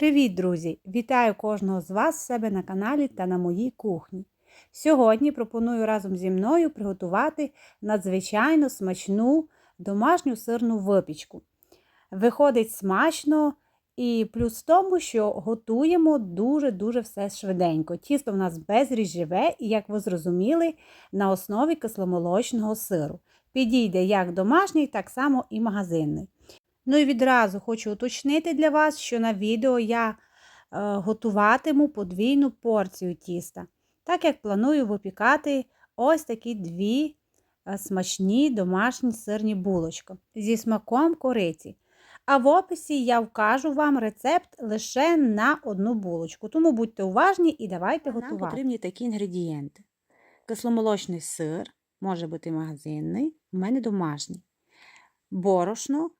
Привіт, друзі! Вітаю кожного з вас себе на каналі та на моїй кухні. Сьогодні пропоную разом зі мною приготувати надзвичайно смачну домашню сирну випічку. Виходить смачно і плюс в тому, що готуємо дуже-дуже все швиденько. Тісто в нас безріж живе і, як ви зрозуміли, на основі кисломолочного сиру. Підійде як домашній, так само і магазинний. Ну і відразу хочу уточнити для вас, що на відео я е, готуватиму подвійну порцію тіста, так як планую випікати ось такі дві е, смачні домашні сирні булочки зі смаком кориці. А в описі я вкажу вам рецепт лише на одну булочку. Тому будьте уважні і давайте Нам готувати. потрібні такі інгредієнти. Кисломолочний сир, може бути магазинний, у мене домашній. Борошно,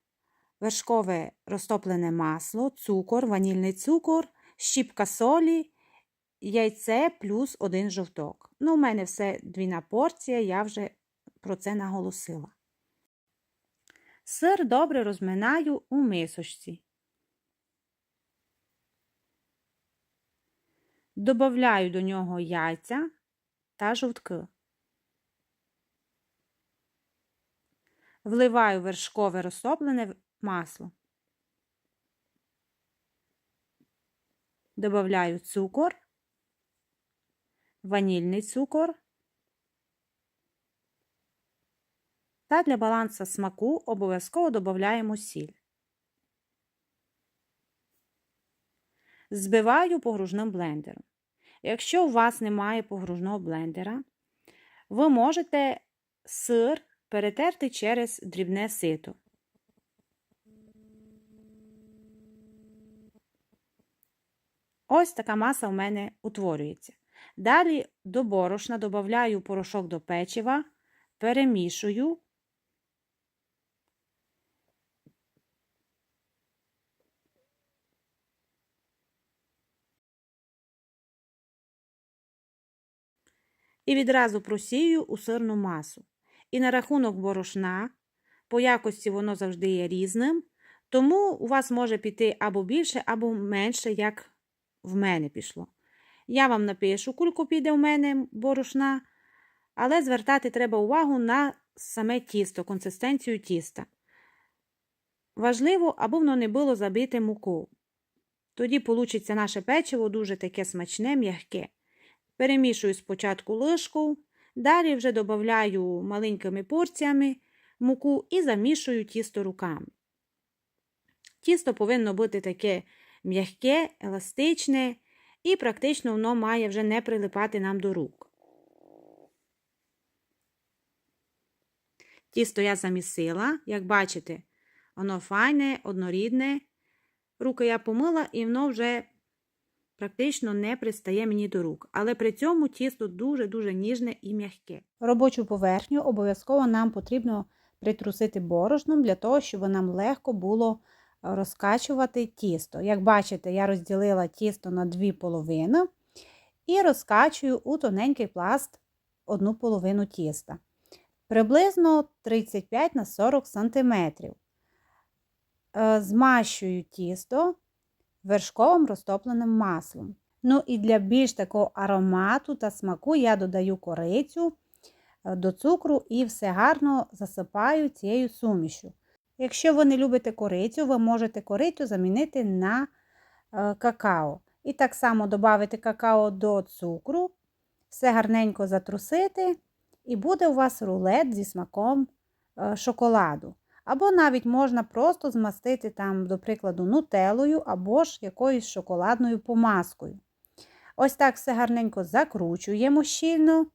вершкове розтоплене масло, цукор, ванільний цукор, щіпка солі, яйце плюс один жовток. Ну, у мене все двійна порція, я вже про це наголосила. Сир добре розминаю у мисочці. Добавляю до нього яйця та жовтки. Вливаю вершкове розтоплене масло. Добавляю цукор, ванільний цукор. Та для балансу смаку обов'язково додаємо сіль. Збиваю погружним блендером. Якщо у вас немає погружного блендера, ви можете сир перетерти через дрібне сито. Ось така маса в мене утворюється. Далі до борошна додаю порошок до печива, перемішую. І відразу просію у сирну масу. І на рахунок борошна, по якості воно завжди є різним, тому у вас може піти або більше, або менше, як в мене пішло. Я вам напишу, кульку піде в мене борошна, але звертати треба увагу на саме тісто, консистенцію тіста. Важливо, аби воно не було забите муку. Тоді получиться наше печиво дуже таке смачне, м'яке. Перемішую спочатку лишку, далі вже додаю маленькими порціями муку і замішую тісто руками. Тісто повинно бути таке м'яке, еластичне, і практично воно має вже не прилипати нам до рук. Тісто я замісила, як бачите, воно файне, однорідне. Руки я помила, і воно вже практично не пристає мені до рук. Але при цьому тісто дуже-дуже ніжне і м'яке. Робочу поверхню обов'язково нам потрібно притрусити борошном для того, щоб нам легко було розкачувати тісто. Як бачите, я розділила тісто на дві половини і розкачую у тоненький пласт одну половину тіста. Приблизно 35 на 40 см. Змащую тісто вершковим розтопленим маслом. Ну і для більш такого аромату та смаку я додаю корицю до цукру і все гарно засипаю цією сумішю. Якщо ви не любите корицю, ви можете корицю замінити на какао. І так само додати какао до цукру, все гарненько затрусити, і буде у вас рулет зі смаком шоколаду. Або навіть можна просто змастити там, до прикладу, нутелою або ж якоюсь шоколадною помазкою. Ось так все гарненько закручуємо щільно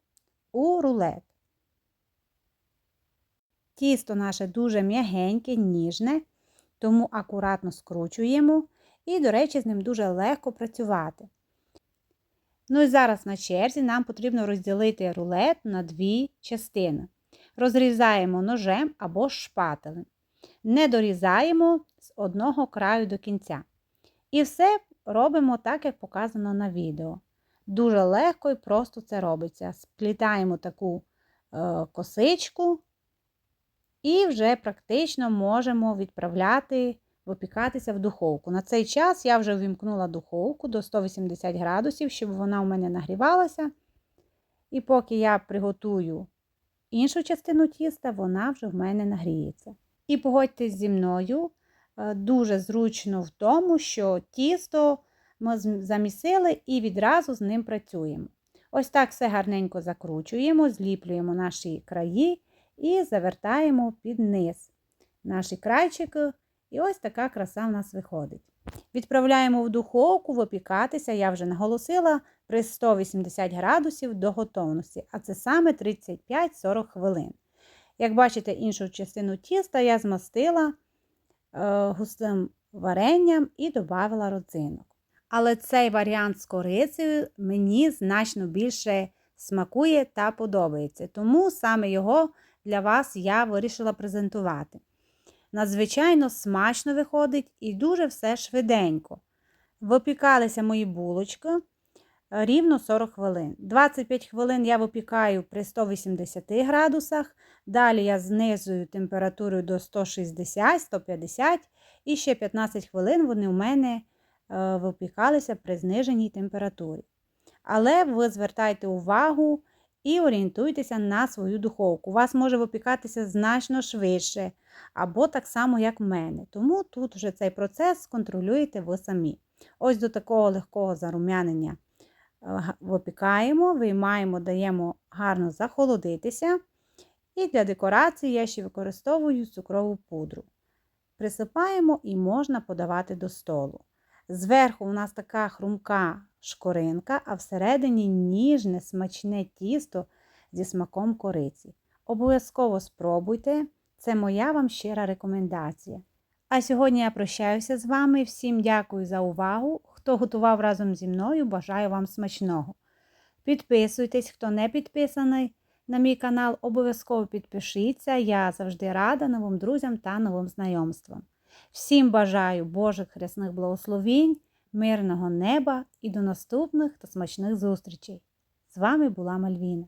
у рулет. Тісто наше дуже м'ягеньке, ніжне, тому акуратно скручуємо і, до речі, з ним дуже легко працювати. Ну і зараз на черзі нам потрібно розділити рулет на дві частини. Розрізаємо ножем або шпателем. Не дорізаємо з одного краю до кінця. І все робимо так, як показано на відео. Дуже легко і просто це робиться. Сплітаємо таку е, косичку і вже практично можемо відправляти випікатися в духовку. На цей час я вже ввімкнула духовку до 180 градусів, щоб вона у мене нагрівалася. І поки я приготую іншу частину тіста, вона вже в мене нагріється. І погодьтесь зі мною, е, дуже зручно в тому, що тісто ми замісили і відразу з ним працюємо. Ось так все гарненько закручуємо, зліплюємо наші краї і завертаємо під низ наші крайчики. І ось така краса в нас виходить. Відправляємо в духовку випікатися, я вже наголосила, при 180 градусів до готовності, а це саме 35-40 хвилин. Як бачите, іншу частину тіста я змастила е, густим варенням і додала родзинок. Але цей варіант з корицею мені значно більше смакує та подобається. Тому саме його для вас я вирішила презентувати. Надзвичайно смачно виходить і дуже все швиденько. Випікалися мої булочки е, рівно 40 хвилин. 25 хвилин я випікаю при 180 градусах. Далі я знизую температуру до 160-150 і ще 15 хвилин вони у мене е, випікалися при зниженій температурі. Але ви звертайте увагу і орієнтуйтеся на свою духовку. У вас може випікатися значно швидше, або так само, як в мене. Тому тут вже цей процес контролюєте ви самі. Ось до такого легкого зарум'янення е, випікаємо, виймаємо, даємо гарно захолодитися. І для декорації я ще використовую цукрову пудру. Присипаємо і можна подавати до столу. Зверху у нас така хрумка шкоринка, а всередині ніжне, смачне тісто зі смаком кориці. Обов'язково спробуйте, це моя вам щира рекомендація. А сьогодні я прощаюся з вами. Всім дякую за увагу. Хто готував разом зі мною, бажаю вам смачного. Підписуйтесь, хто не підписаний на мій канал, обов'язково підпишіться. Я завжди рада новим друзям та новим знайомствам. Всім бажаю Божих хресних благословінь, мирного неба і до наступних та смачних зустрічей. З вами була Мальвіна.